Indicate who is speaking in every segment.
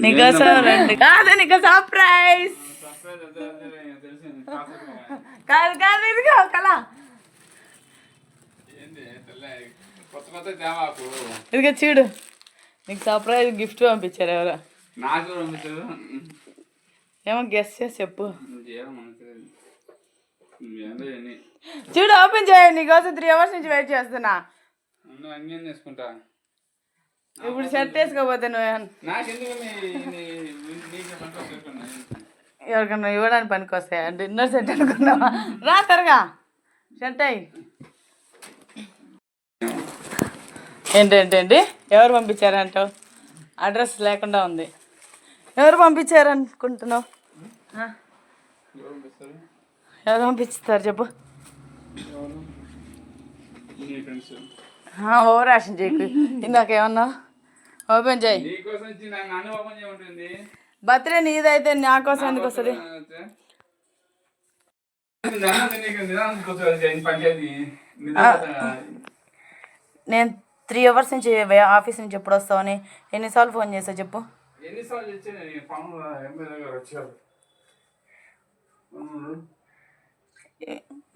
Speaker 1: నీకోసం రెండు. కాదు నీకు సర్ప్రైజ్. కాదు కాదు ఇదిగో కళ. చూడు. నీకు సర్ప్రైజ్ గిఫ్ట్ పంపించారు ఎవరో.
Speaker 2: నాకు
Speaker 1: ఏమో గెస్ చేసి చెప్పు. చూడు ఓపెన్ చేయండి. నీకోసం త్రీ అవర్స్ నుంచి వెయిట్ చేస్తున్నా.
Speaker 2: వేసుకుంటా.
Speaker 1: ఇప్పుడు షర్ట్ వేసుకోపోతే నువ్వు ఎవరికన్నా ఇవ్వడానికి పనికి వస్తాయి? అంటే ఇన్నర్ సెట్ అనుకున్నావా? రా త్వరగా. షర్ట్ అయ్యి ఏంటేంటండి ఎవరు పంపించారంటావు అడ్రస్ లేకుండా ఉంది. ఎవరు పంపించారు అనుకుంటున్నావు? ఆ?
Speaker 2: ఎవరు పంపిస్తారు?
Speaker 1: చెప్పు. ఓవర్ యాక్షన్ చేయకు. ఇందాక ఏమన్నా ఓపెన్ చేయి. బర్త్డే నీదైతే నా కోసం ఎందుకు వస్తుంది? నేను త్రీ అవర్స్ నుంచి ఆఫీస్ నుంచి ఎప్పుడు వస్తావని ఎన్నిసార్లు ఫోన్ చేసావు చెప్పు?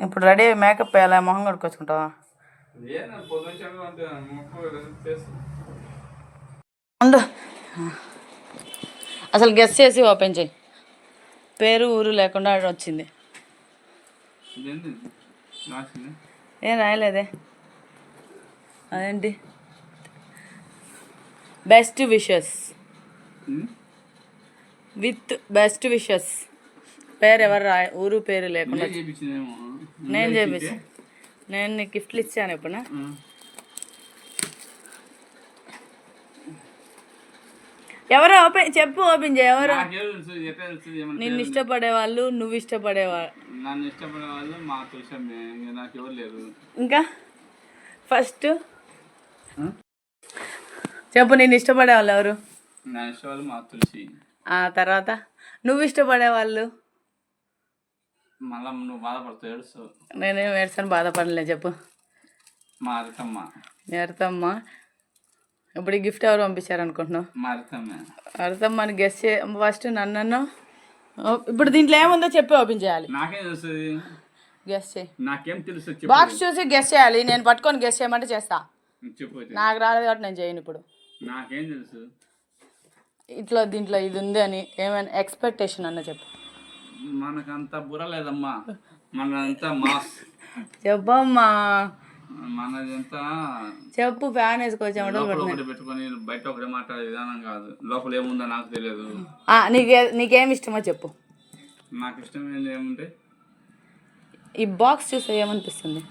Speaker 1: ఇప్పుడు రెడీ మేకప్ వేయాలి మొహం కడుక్కొచ్చుకుంటావా
Speaker 2: ఏనా పొద్దున అంటే ముక్కు చేస్తాను
Speaker 1: ఉండు. అసలు గెస్ చేసి ఓపెన్ చేయి. పేరు ఊరు లేకుండా ఆడ వచ్చింది. ఏం రాయలేదే? అదేంటి? Best wishes with best wishes పేరు ఎవరు రాయ ఊరు పేరు లేకుండా
Speaker 2: నేను చేయించిందేమో
Speaker 1: నేను చేపించా. నేను నీకు గిఫ్ట్లు ఇచ్చాను ఇప్పుడు ఎవరు ఓపెన్ చెప్పు ఓపెన్ చేయి ఎవరు? నిన్ను ఇష్టపడే వాళ్ళు నువ్వు ఇష్టపడేవా
Speaker 2: నన్ను ఇష్టపడే వాళ్ళు మా తులసమ్మే ఇంకా నాకు ఎవరు లేరు.
Speaker 1: ఇంకా? ఫస్ట్? చెప్పు నేను ఇష్టపడే వాళ్ళు ఎవరు?
Speaker 2: నా ఇష్టం వాళ్ళు మా తులసి.
Speaker 1: ఆ తర్వాత? నువ్వు ఇష్టపడే వాళ్ళు?
Speaker 2: మళ్ళా నువ్వు బాధపడతావు ఏడుస్తావు.
Speaker 1: నేనేం ఏడ్సని బాధపడలే చెప్పు.
Speaker 2: మా అరతమ్మ
Speaker 1: మీ అర్థమ్మ ఇప్పుడు ఈ గిఫ్ట్ ఎవరు పంపించారు అనుకుంటున్నావు
Speaker 2: మా అరతమ్మ
Speaker 1: అర్థమ్మని గెస్ చే ఫస్ట్ నన్ను ఇప్పుడు దీంట్లో ఏముందో చెప్పి ఓపెన్ చేయాలి. చేయి
Speaker 2: నాకేం తెలుసు చెప్పు.
Speaker 1: బాక్స్ చూసి గెస్ చేయాలి. నేను పట్టుకొని గెస్ చేయమంటే చేస్తా. నాకు రాలేదు కాబట్టి నేను చేయను ఇప్పుడు.
Speaker 2: నాకేం తెలుసు
Speaker 1: ఇట్లా దీంట్లో ఇది ఉంది అని ఏమైనా ఎక్స్పెక్టేషన్ అన్న చెప్పు.
Speaker 2: మనకంత బుర్ర లేదమ్మా. మనదంతా మాస్.
Speaker 1: చెప్పమ్మా.
Speaker 2: మనదంతా
Speaker 1: చెప్పు ఫ్యాన్
Speaker 2: ఒకటి పెట్టుకొని బయట ఒకటి మాట్లాడే విధానం కాదు. లోపల ఏముందో నాకు తెలియదు.
Speaker 1: నీకే నీకేం ఇష్టమో చెప్పు.
Speaker 2: నాకు ఇష్టమైనది ఏముంటే?
Speaker 1: ఈ బాక్స్ చూస్తే ఏమనిపిస్తుంది?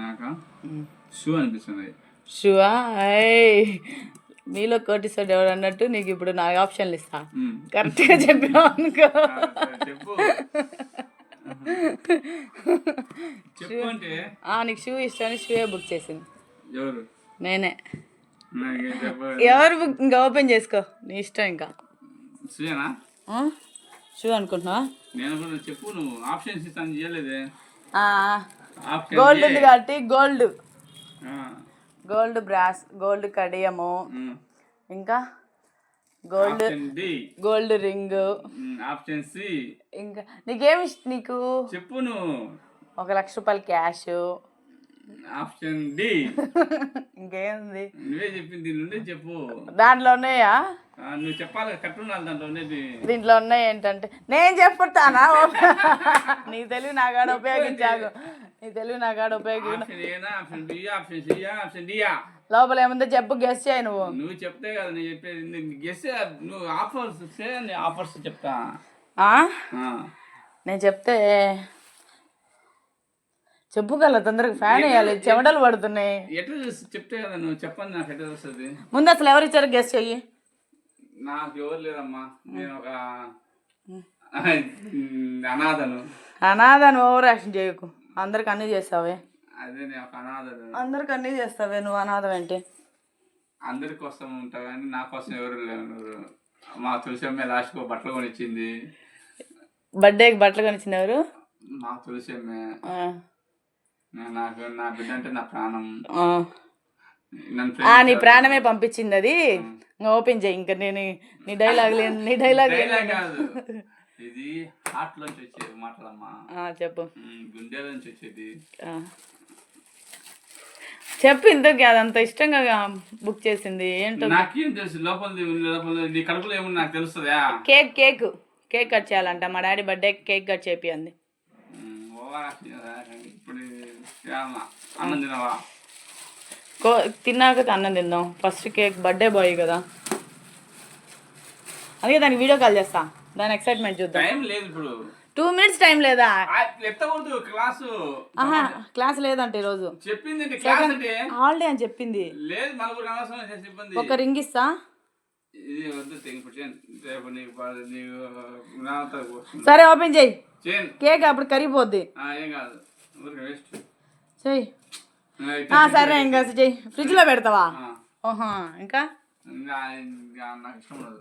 Speaker 2: నాకు? షూ అనిపిస్తుంది.
Speaker 1: షువా? మీలో కోటిస్తాడు ఎవరు అన్నట్టు నీకు ఇప్పుడు నాకు ఆప్షన్లు ఇస్తా. కరెక్ట్గా చెప్పావు అనుకో.
Speaker 2: చెప్పు.
Speaker 1: నీకు షూ ఇష్టమని షూయే బుక్ చేసింది. నేనే. ఎవరు బుక్? ఇంకా ఓపెన్ చేసుకో. నీ ఇష్టం ఇంకా? షూ అనుకుంటున్నావా?
Speaker 2: నేను చెప్పు నువ్వు. ఆప్షన్స్ ఇస్తాను చేయలేదే
Speaker 1: గోల్డ్ ఉంది కాబట్టి గోల్డ్. గోల్డ్ బ్రాస్ గోల్డ్ కడియము. ఇంకా? Gold gold ring
Speaker 2: option C
Speaker 1: ఇంకా నీకేమి నీకు?
Speaker 2: చెప్పు నువ్వు
Speaker 1: ఒక లక్ష రూపాయలు క్యాష్.
Speaker 2: ఆప్షన్ డి
Speaker 1: ఇంకేముంది?
Speaker 2: నువ్వే చెప్పింది దీని నుండి చెప్పు.
Speaker 1: దాంట్లో ఉన్నాయా?
Speaker 2: నువ్వు చెప్పాలి కట్టున్నాను దాంట్లో ఉండేది.
Speaker 1: దీంట్లో ఉన్నాయి ఏంటంటే నేను చెప్పుతానా? నీ తెలివి నా కాడ ఉపయోగించాను నీ తెలివి నా కాడ ఉపయోగించు.
Speaker 2: ఆప్షన్ ఏనా option B option C option డియా
Speaker 1: లోపల ఏముందో చెప్పు గెస్ చేయి నువ్వు.
Speaker 2: నువ్వు చెప్తే కదా నేను చెప్పేది గెస్ నువ్వు ఆఫర్స్ నేను ఆఫర్స్ చెప్తా.
Speaker 1: నేను చెప్తే చెప్పుగల తొందరగా ఫ్యాన్ వేయాలి. చెమటలు పడుతున్నాయి.
Speaker 2: ఎట్లా చెప్తే కదా నువ్వు? చెప్పండి నాకు ఎట్లా తెలుస్తుంది
Speaker 1: ముందు అసలు ఎవరు ఇచ్చారు గెస్ చెయ్యి?
Speaker 2: నాకు ఎవరు లేదమ్మా నేను ఒక అనాథను.
Speaker 1: అనాథని ఓవర్ యాక్షన్ చేయకు. అందరికి అన్నీ చేస్తావే.
Speaker 2: అదే నేను ఒక
Speaker 1: అందరికి అన్నీ చేస్తావే నువ్వు అనాథం ఏంటి
Speaker 2: అందరి కోసం ఉంటా కానీ నా కోసం ఎవరు లేరు. మా తులసి అమ్మాయి లాస్ట్కి బట్టలు కొనిచ్చింది.
Speaker 1: బర్త్డేకి బట్టలు కొనిచ్చింది ఎవరు?
Speaker 2: మా తులసి అమ్మాయి
Speaker 1: ఆ,
Speaker 2: నా- నాకు నా బిడ్డ అంటే నా ప్రాణం.
Speaker 1: నీ ప్రాణమే పంపించింది అది? ఓపెన్ చేయి ఇంకా నేను నీ డైలాగ్ నీ డైలాగ్
Speaker 2: ఇది హార్ట్ లోంచి వచ్చేది మాటలమ్మా.
Speaker 1: చెప్పు.
Speaker 2: ఉమ్, గుండెలోంచి వచ్చేది.
Speaker 1: చెప్పు ఇంతకీ అదంత ఇష్టంగా బుక్ చేసింది ఏంటో.
Speaker 2: నాకేం తెలుసు లోపల లోపల నీ కడుపులో ఏముంది నాకు తెలుస్తుందా?
Speaker 1: కేక్ కేక్ కేక్ కట్ చేయాలంట మా డాడీ బర్త్డే కేక్ కట్
Speaker 2: అన్నం తినవా?
Speaker 1: కో తిన్నాక అన్నం తిందాం. ఫస్ట్ కేక్ బర్త్డే బాయ్ కదా. అందుకే దానికి వీడియో కాల్ చేస్తా దాని ఎక్సైట్మెంట్ చూద్దాం.
Speaker 2: టైం లేదు ఇప్పుడు.
Speaker 1: టూ మినిట్స్ టైం లేదా?
Speaker 2: ఎత్తకూడదు క్లాసు
Speaker 1: ఆహా క్లాస్ లేదంట ఈరోజు.
Speaker 2: చెప్పింది ఏంటి? క్లాస్ అంటే?
Speaker 1: హాలిడే అని చెప్పింది.
Speaker 2: లేదు నలుగురు అనవసరం చేసే ఇబ్బంది
Speaker 1: ఒక రింగ్ ఇస్తా.
Speaker 2: ఇది వద్దు రేపు నీకు నీకు
Speaker 1: సరే ఓపెన్ చేయి. కేక్ అప్పుడు కరిగిపోద్ది.
Speaker 2: ఆ, ఏం కాదు. ఊరికే వేస్ట్
Speaker 1: చెయ్యి. సరే ఇంకా చెయ్యి. ఫ్రిడ్జ్లో పెడతావా? ఓహా ఇంకా
Speaker 2: నాకు ఇష్టం ఉండదు.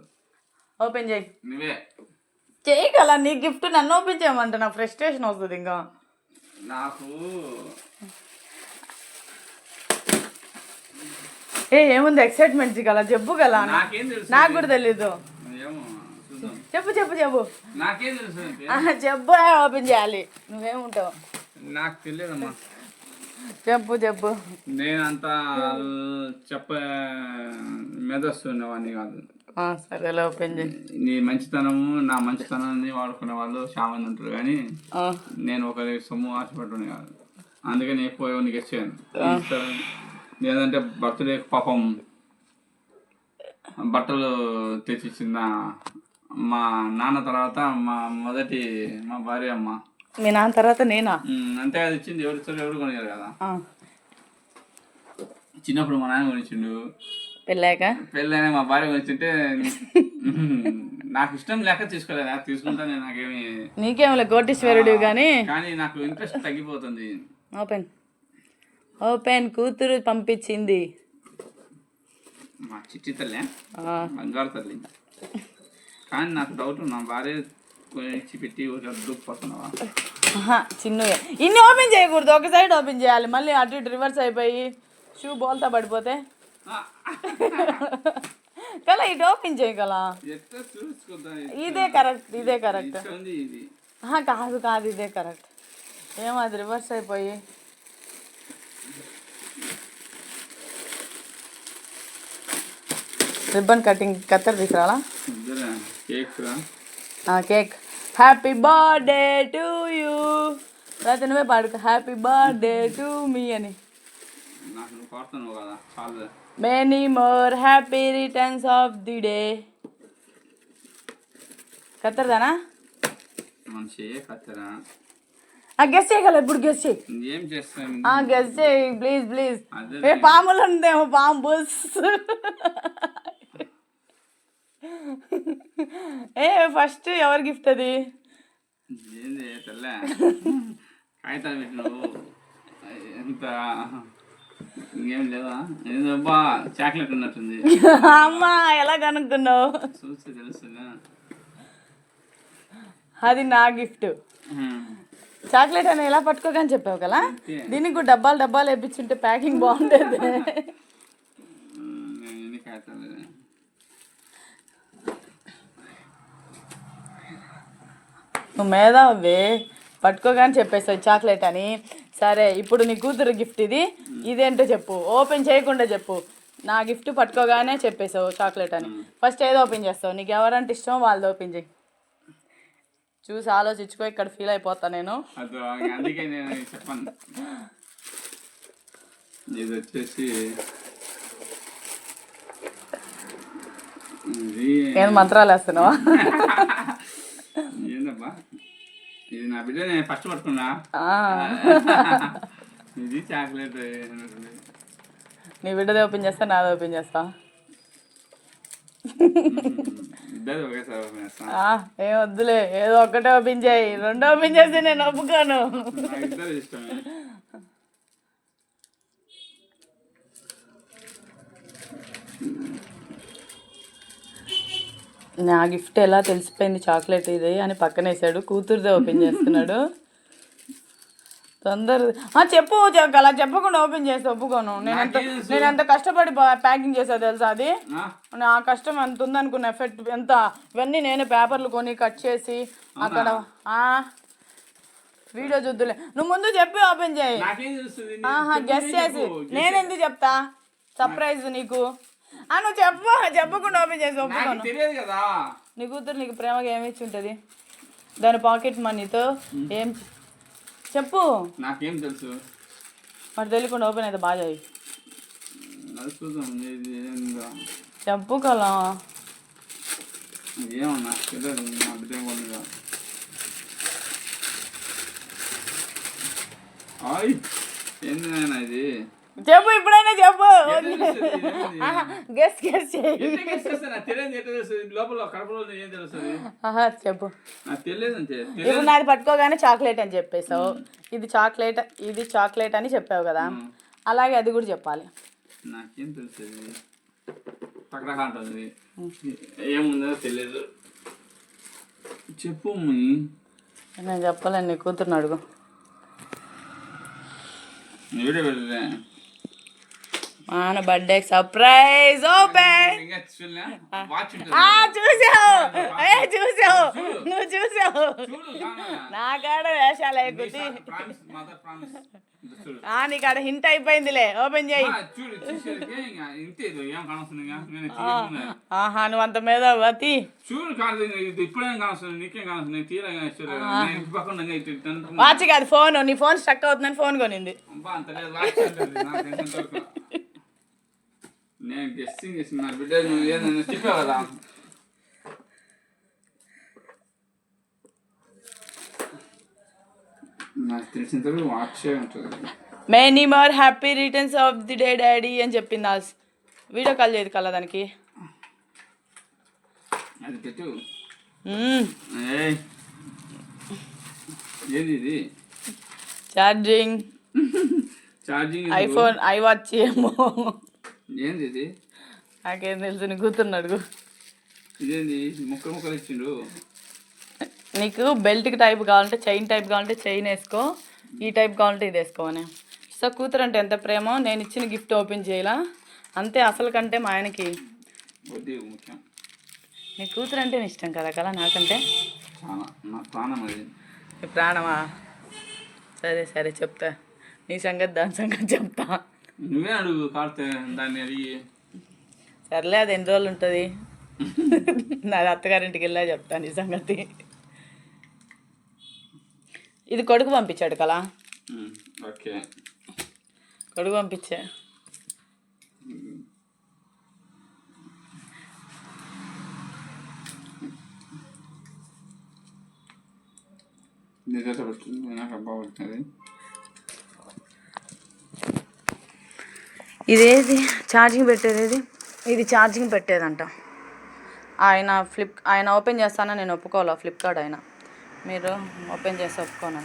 Speaker 1: ఓపెన్ చేయి.
Speaker 2: నువ్వే.
Speaker 1: కదా నీ గిఫ్ట్ నన్ను ఓపెన్ చేయమంట నాకు ఫ్రస్ట్రేషన్ వస్తుంది ఇంకా.
Speaker 2: నాకు
Speaker 1: ఏ ఏముంది ఎక్సైట్మెంట్ గల చెప్పు గల
Speaker 2: నాకేం
Speaker 1: కూడా తెలీదు. చెప్పు చెప్పు చెప్పు.
Speaker 2: నాకేం తెలుసు
Speaker 1: చెప్పు ఓపెన్ చేయాలి. నువ్వేముంటావు?
Speaker 2: నాకు తెలియదమ్మా.
Speaker 1: చెప్పు చెప్పు.
Speaker 2: నేనంత చెప్ప మెదస్తున్నవాడిని కాదు.
Speaker 1: ఆ, సరేలే ఓపెన్ చేయి.
Speaker 2: నీ మంచితనము నా మంచితనాన్ని వాడుకునే వాళ్ళు చాలా మంది ఉంటారు కానీ నేను ఒకరి సొమ్ము ఆశపట్టుని కాదు. అందుకని ఎక్కువ ఎవరిని గెచ్చాను లేదంటే బర్త్డే పాపం బట్టలు తెచ్చిచ్చింద మా నాన్న తర్వాత మా మొదటి మా భార్య అమ్మ.
Speaker 1: మీ నాన్న తర్వాత నేనా?
Speaker 2: అంతే అది ఇచ్చింది. ఎవరు ఇస్తారు ఎవరు కొనియారు కదా. చిన్నప్పుడు మా నాన్న కొనిచ్చిండు.
Speaker 1: పెళ్ళాక?
Speaker 2: పెళ్ళైనా మా భార్య ఉమ్, నాకు ఇష్టం లేక తీసుకోలేదు తీసుకుంటానే నాకేమి
Speaker 1: నీకేమలే కోటీశ్వరుడు కానీ.
Speaker 2: కానీ నాకు ఇంట్రెస్ట్ తగ్గిపోతుంది.
Speaker 1: ఓపెన్. ఓపెన్ కూతురు పంపించింది.
Speaker 2: మా చిట్టి తల్లి బంగారు తల్లి. కానీ నాకు డౌట్ నా భార్య ఇచ్చి పెట్టి
Speaker 1: ఇన్ని ఓపెన్ చేయకూడదు ఒక సైడ్ ఓపెన్ చేయాలి. మళ్ళీ అటు ఇటు రివర్స్ అయిపోయి షూ బోల్తా పడిపోతే. కలా ఇటు ఓపెన్ చేయగల ఇదే కరెక్ట్ ఇదే కరెక్ట్ కాదు కాదు ఇదే కరెక్ట్ ఏమో అది రివర్స్ అయిపోయి? రిబ్బన్ కటింగ్ కత్తెర తీసుకురాలా?
Speaker 2: Cake
Speaker 1: happy birthday to you రాత్రి నువ్వే పాడుకో. హ్యాపీ బర్త్డే టు మీ అని.
Speaker 2: నాకు నువ్వు పాడుతున్నావు కదా చాలు
Speaker 1: many more happy returns of the day కత్తరదానా?
Speaker 2: మనిషి కత్తెరా?
Speaker 1: ఆ గెస్ చేయగల ఇప్పుడు గెస్ చేయి.
Speaker 2: ఏం చేస్తాను
Speaker 1: ఆ గెస్ చేయి ప్లీజ్ ప్లీజ్ ఏ పాములు ఉందేమో పాము బుస్ ఏ ఫస్ట్ ఎవరు గిఫ్ట్ అది?
Speaker 2: ఏంది తెల్ల? కాగితాలు పెట్టినావు. ఎంత? ఇంకేం లేదా? ఏదో బా చాక్లెట్ ఉన్నట్టుంది.
Speaker 1: అమ్మా ఎలా కనుక్కున్నావు?
Speaker 2: చూస్తే తెలుస్తుందా?
Speaker 1: అది నా గిఫ్ట్. చాక్లెట్ అని ఎలా పట్టుకోకని చెప్పావు కదా? దీనికి కూడా డబ్బాలు డబ్బాలు వేపించుంటే ప్యాకింగ్
Speaker 2: కాగితాలు
Speaker 1: నువ్వు మేధావి. పట్టుకోగానే చెప్పేస్తావు చాక్లెట్ అని. సరే ఇప్పుడు నీ కూతురు గిఫ్ట్ ఇది. ఇదేంటో చెప్పు. ఓపెన్ చేయకుండా చెప్పు. నా గిఫ్ట్ పట్టుకోగానే చెప్పేసావు చాక్లెట్ అని. ఫస్ట్ ఏదో ఓపెన్ చేస్తావు? నీకు ఎవరంటే ఇష్టమో వాళ్ళది ఓపెన్ చేయి. చూసి ఆలోచించుకో ఇక్కడ ఫీల్ అయిపోతా నేను.
Speaker 2: అందుకే నేను చెప్పాను. ఇది వచ్చేసి
Speaker 1: మంత్రాలు వేస్తున్నావా?
Speaker 2: ఏందబ్బా? ఇది నా బిడ్డ నేను ఫస్ట్ పట్టుకున్నా. ఇది చాక్లెట్
Speaker 1: నీ బిడ్డది ఓపెన్ చేస్తా నాది ఓపెన్ చేస్తా.
Speaker 2: ఇద్దరు ఒకేసారి open చేస్తాం.
Speaker 1: ఏం వద్దులే ఏదో ఒక్కటే ఓపెన్ చేయి రెండో ఓపెన్ చేస్తే నేను ఒప్పుకోను
Speaker 2: ఇద్దరు ఇష్టమే.
Speaker 1: నా గిఫ్ట్ ఎలా తెలిసిపోయింది చాక్లెట్ ఇది అని పక్కన వేసాడు కూతురుదే ఓపెన్ చేస్తున్నాడు. తొందర చెప్పు అలా చెప్పకుండా ఓపెన్ చేసి ఒప్పుకోను. నేను ఎంత
Speaker 2: తెలుసు?
Speaker 1: నేను ఎంత కష్టపడి ప్యాకింగ్ చేసా తెలుసా అది?
Speaker 2: ఆ?
Speaker 1: నా కష్టం ఎంత ఉందనుకున్న ఎఫెక్ట్ ఎంత? ఇవన్నీ నేను పేపర్లు కొని కట్ చేసి అక్కడ వీడియో చూద్దులే. నువ్వు ముందు చెప్పి ఓపెన్ చేయి. ఆహా గెస్ చేసి
Speaker 2: చెప్పు. Guess
Speaker 1: నేను ఎందుకు చెప్తా? సర్ప్రైజ్ నీకు. ఆ నువ్వు చెప్పు చెప్పకుండా ఓపెన్ చేసి
Speaker 2: నాకు
Speaker 1: ఒప్పుకోను.
Speaker 2: తెలియదు కదా.
Speaker 1: నీ కూతురు నీకు ప్రేమగా ఏమి ఇచ్చి ఉంటుంది? దాని పాకెట్ మనీతో ఏం చెప్పు.
Speaker 2: నాకేం తెలుసు?
Speaker 1: మరి తెలియకుండా ఓపెన్ అయితే బాగా చేయి. చెప్పు కలా
Speaker 2: ఏమన్నా? తెలియదు కొద్దిగా ఏంది నాయనా ఇది?
Speaker 1: చెప్పు ఇప్పుడైనా చెప్పు? గెస్ గెస్ చెప్పు. ఇప్పుడు నాది పట్టుకోగానే చాక్లెట్ అని చెప్పేసావు ఇది చాక్లెట్ ఇది చాక్లెట్ అని చెప్పావు కదా. అలాగే అది కూడా చెప్పాలి.
Speaker 2: నాకేం తెలుస్తుంది? పక్కన అంటుంది ఏముందో తెలియదు చెప్పు.
Speaker 1: నేను చెప్పాలని నీ కూతురుని అడుగు.
Speaker 2: వీడియో
Speaker 1: మన బర్త్డే సర్ప్రైజ్ ఓపెన్ చూసావు. ఏ చూసావు? నువ్వు చూసావు? నా కాడ వేషాలు
Speaker 2: చూడు.
Speaker 1: ఆ నీకు ఆడ హింట్ అయిపోయిందిలే. ఓపెన్ చేయి. ఆహా నువ్వు అంత మీద వతి. వాచ్ కాదు ఫోన్ నీ ఫోన్ స్టక్ అవుతుందని ఫోన్ కొనింది
Speaker 2: అబ్బా, అంత లేదు వాచ్ అంటుంది నాకు తెలిసినంత వరకు. నేను గెస్సింగ్ చేసిన నా బిడ్డ నువ్వు ఏదైనా చెప్పావు కదా. నాకు తెలిసినంత వరకు వాచే ఉంటుంది.
Speaker 1: Many more happy returns of the day daddy అని చెప్పింది ఆ వీడియో కాల్ చేయదు కల్లా దానికి.
Speaker 2: అది పెట్టు.
Speaker 1: మ్మ్.
Speaker 2: ఏయ్. ఏది ఇది?
Speaker 1: Charging
Speaker 2: charging
Speaker 1: iPhone I watch ఏమో.
Speaker 2: ఏంది ఇది?
Speaker 1: నాకేం తెలుసు నీ కూతుర్ని అడుగు.
Speaker 2: ఇదేంది? ముక్కలు ముక్కలు ఇచ్చిండు
Speaker 1: నీకు బెల్ట్కి టైప్ కావాలంటే చైన్ టైప్ కావాలంటే చైన్ వేసుకో. ఈ టైప్ కావాలంటే ఇది వేసుకోమని సో కూతురు అంటే ఎంత ప్రేమో నేను ఇచ్చిన గిఫ్ట్ ఓపెన్ చేయాలా? అంతే అసలు కంటే మా ఆయనకి. నీ కూతురు అంటే ఇష్టం కదా కదా నాకంటే? ప్రాణమా? సరే సరే చెప్తా. నీ సంగతి దాని సంగతి చెప్తా.
Speaker 2: నువ్వే అడుగు కాడితే దాన్ని అడిగి.
Speaker 1: సర్లే అది ఎన్ని రోజులు ఉంటుంది? నాది అత్తగారింటికి వెళ్ళా చెప్తా నీ సంగతి. ఇది కొడుకు పంపించాడు కదా?
Speaker 2: ఓకే.
Speaker 1: కొడుకు పంపించా.
Speaker 2: పెట్టుకుంది నాకు అబ్బా పడుతుంది
Speaker 1: ఇదేది? ఛార్జింగ్ పెట్టేది ఇది ఇది ఛార్జింగ్ పెట్టేదంట. ఆయన ఫ్లిప్ ఆయన ఓపెన్ చేస్తానని నేను ఒప్పుకోవాలా? ఫ్లిప్కార్ట్ ఆయన మీరు ఓపెన్ చేసి ఒప్పుకోను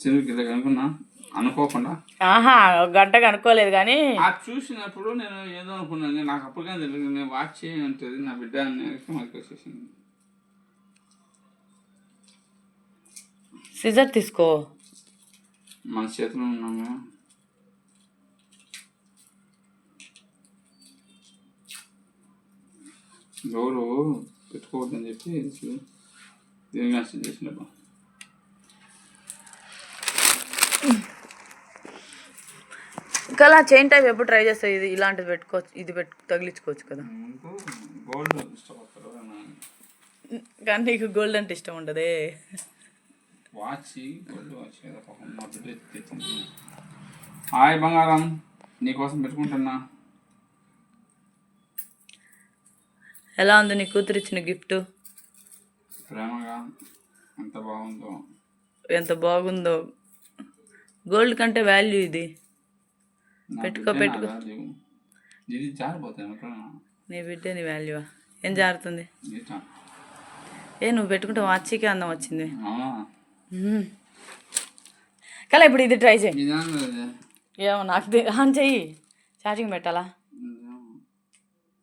Speaker 2: చెరువుకి ఇలా అనుకున్నా అనుకోకుండా.
Speaker 1: ఆహా గంటకు అనుకోలేదు కానీ.
Speaker 2: ఆ చూసినప్పుడు నేను ఏదో అనుకున్నాను. నాకు అప్పటికే తెలియదు. నేను వాచ్ చేయంటుంది నా బిడ్డ వచ్చేసింది.
Speaker 1: సిజర్ తీసుకో.
Speaker 2: మన చేతిలో ఉన్నాము ఎవరు పెట్టుకోవద్దని చెప్పి దీని కాస్ట్ చేసినప్పుడు
Speaker 1: ఇంకా చైన్ టైప్ ఎప్పుడు ట్రై చేస్తావు? ఇది ఇలాంటిది పెట్టుకోవచ్చు ఇది పెట్టు తగిలించుకోవచ్చు కదా. కానీ నీకు గోల్డ్ అంటే ఇష్టం ఉండదే.
Speaker 2: హాయ్ బంగారం నీకోసం పెట్టుకుంటున్నా.
Speaker 1: ఎలా ఉంది నీ కూతురు ఇచ్చిన గిఫ్ట్
Speaker 2: ప్రేమగా ఎంత బాగుందో.
Speaker 1: ఎంత బాగుందో. గోల్డ్ కంటే వాల్యూ ఇది. పెట్టుకో, పెట్టుకో.
Speaker 2: నా
Speaker 1: బిడ్డ నీ వాల్యూ ఏం జారుతుంది? ఏ నువ్వు పెట్టుకుంటే వాచికే అందం వచ్చింది. కల ఇప్పుడు ఇది ట్రై చేయి. ఏమో నాకు ఆన్ చెయ్యి ఛార్జింగ్ పెట్టాలా.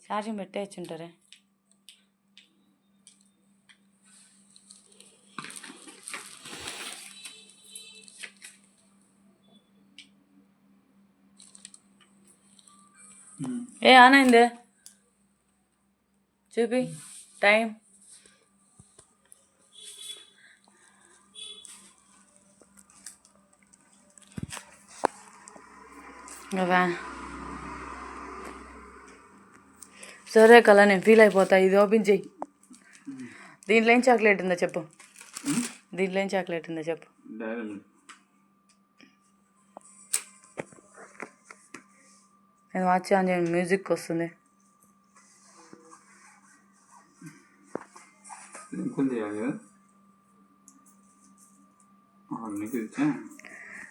Speaker 1: ఛార్జింగ్ పెట్టే ఏ ఆన్ అయిందే? చూపి టైం. సరే కల నేను ఫీల్ అయిపోతా. ఇది ఓపెన్ చెయ్యి. దీంట్లో ఏం చాక్లెట్ ఉందో చెప్పు. దీంట్లో ఏం చాక్లెట్ ఉందో చెప్పు. నేను వాచ్ ఆన్ చేయను మ్యూజిక్ వస్తుంది.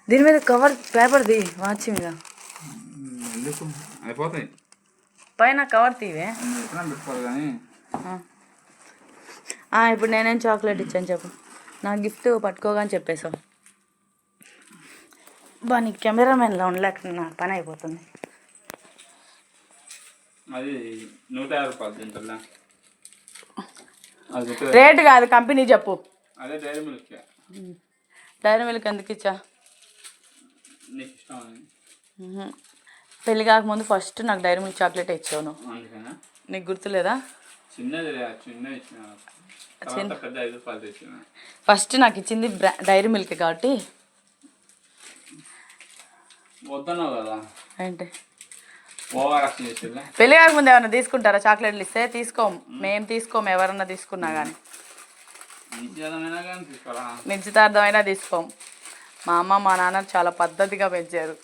Speaker 1: దీని మీద కవర్ పేపర్ది వాచ్ మీద.
Speaker 2: అయిపోతాయి.
Speaker 1: పైన కవర్ తీవే. ఇప్పుడు నేనేం చాక్లెట్ ఇచ్చాను చెప్పు. నా గిఫ్ట్ పట్టుకోగానే చెప్పేశావు. బా నీకు కెమెరామెన్లో ఉండలేక నా పని అయిపోతుంది.
Speaker 2: అది నూట యాభై రూపాయలు అది ఇక్కడ-
Speaker 1: రేట్ కాదు కంపెనీ చెప్పు.
Speaker 2: అదే డైరీ మిల్క్
Speaker 1: డైరీ మిల్క్ ఎందుకు ఇచ్చా?
Speaker 2: నీకు ఇష్టం అని.
Speaker 1: పెళ్ళి కాకముందు ఫస్ట్ నాకు డైరీ మిల్క్ చాక్లెట్ ఇచ్చావు నువ్వు.
Speaker 2: అందుకనా?
Speaker 1: నీకు గుర్తులేదా?
Speaker 2: చిన్నది రే, చిన్న ఇచ్చిన. తర్వాత పెద్ద ఐదు రూపాయలు తెచ్చిన.
Speaker 1: ఫస్ట్ నాకు ఇచ్చింది బ్రా- డైరీ మిల్క్ కాబట్టి.
Speaker 2: వద్దన్నావు కదా?
Speaker 1: ఏంటి? పెళ్ళి కాకముందు ఏమైనా తీసుకుంటారా? చాక్లెట్లు ఇస్తే తీసుకోం. మేము. తీసుకోం ఎవరన్నా తీసుకున్నా కానీ నిశ్చితార్థమైనా తీసుకోం. మా అమ్మ మా నాన్న చాలా పద్ధతిగా పెంచారు.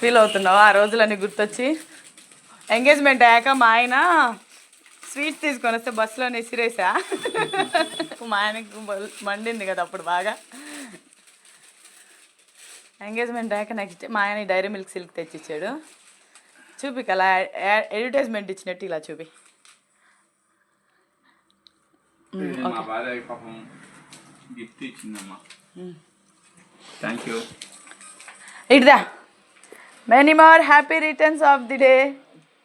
Speaker 1: ఫీల్ అవుతున్నావా? ఆ రోజులన్నీ గుర్తొచ్చి. ఎంగేజ్మెంట్ అయ్యాక మా ఆయన స్వీట్స్ తీసుకొని వస్తే బస్సులో నిసిరేసా మా ఆయనకు మండింది కదా అప్పుడు బాగా. ఎంగేజ్మెంట్ అయ్యాక నెక్స్ట్ మా ఆయన డైరీ మిల్క్ సిల్క్ తెచ్చిచ్చాడు. చూపిక అలా అడ్వర్టైజ్మెంట్ ఇచ్చినట్టు ఇలా చూపి.
Speaker 2: గిఫ్ట్ ఇచ్చిందమ్మా. Thank you
Speaker 1: ఇటుదా? Many more happy returns of the day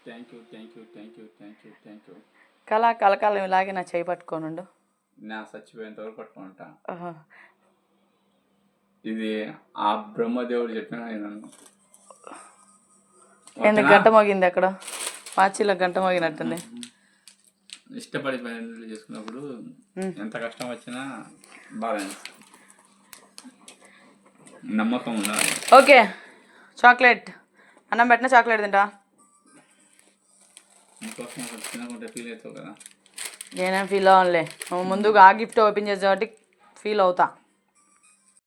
Speaker 2: thank you thank you thank you thank you thank you
Speaker 1: కళా కలకాలం ఇలాగే నా చేయి పట్టుకోనుండు.
Speaker 2: నా చచ్చిపోయేంత వరకు పట్టుకుంటా. ఇది ఆ బ్రహ్మదేవుడు చెప్పిన నేను
Speaker 1: గంట మోగింది అక్కడ? వాచిలో గంట మోగినట్టుంది.
Speaker 2: ఇష్టపడి పనులు చేసుకున్నప్పుడు ఎంత కష్టం వచ్చినా బాగా. నమ్మకం ఉండాలి.
Speaker 1: ఓకే. చాక్లెట్. అన్నం పెట్టిన చాక్లెట్ తింటా.
Speaker 2: నీకోసం తినకుంటే ఫీల్ అవుతావు కదా.
Speaker 1: నేనేం ఫీల్ అవ్వనులే. నువ్వు ముందుగా ఆ గిఫ్ట్ ఓపెన్ చేసే కాబట్టి ఫీల్ అవుతా.